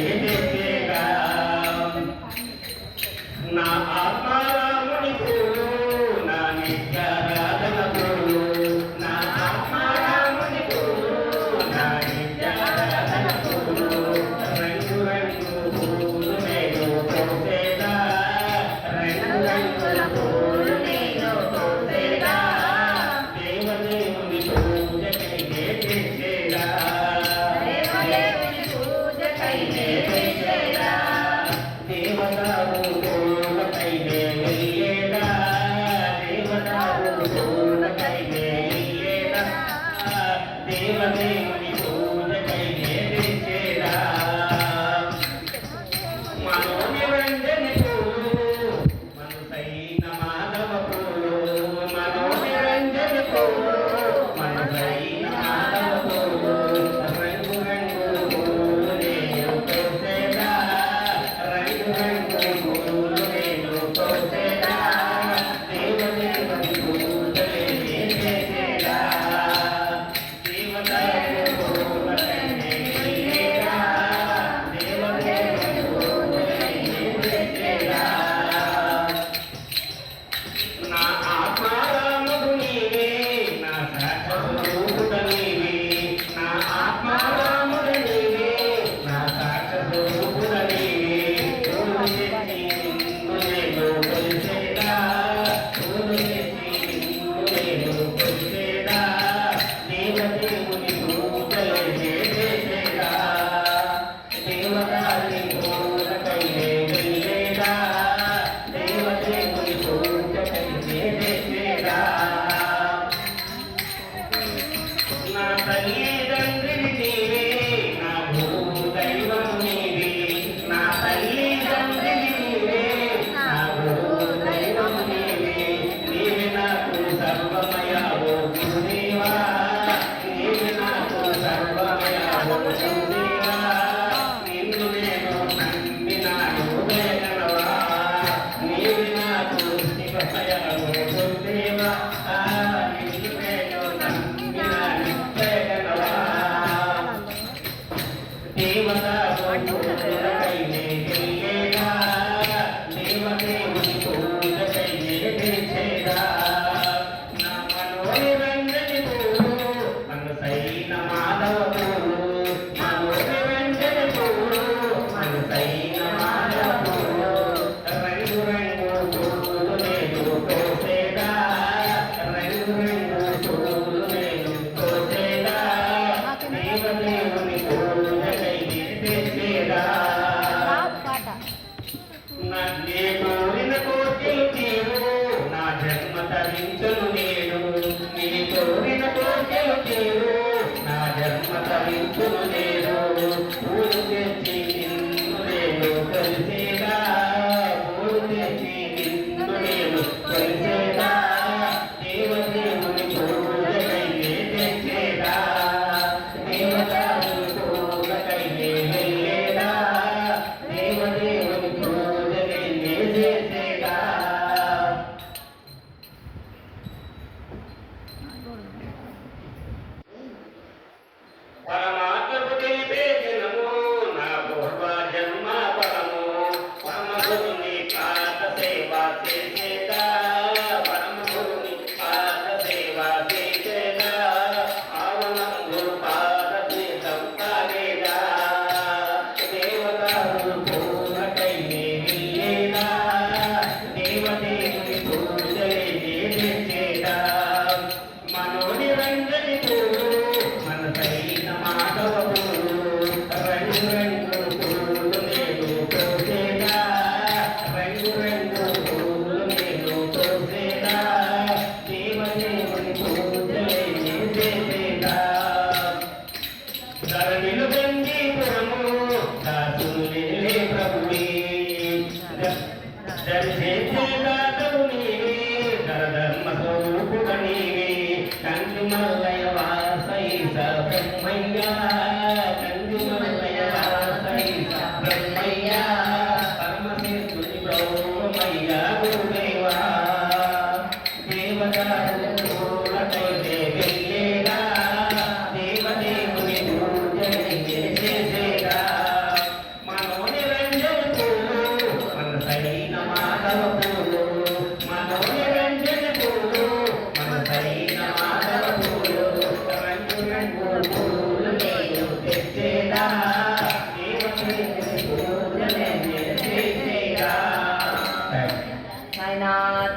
Amen. Hallelujah. 呃你 देवता నే కోరిన కోర్కెలు తీరువు నా జన్మ తరించను నేడు నీ కోరిన కోర్కెలు తీరువు నా జన్మ తరించను నేడు పూజ చేసి Ave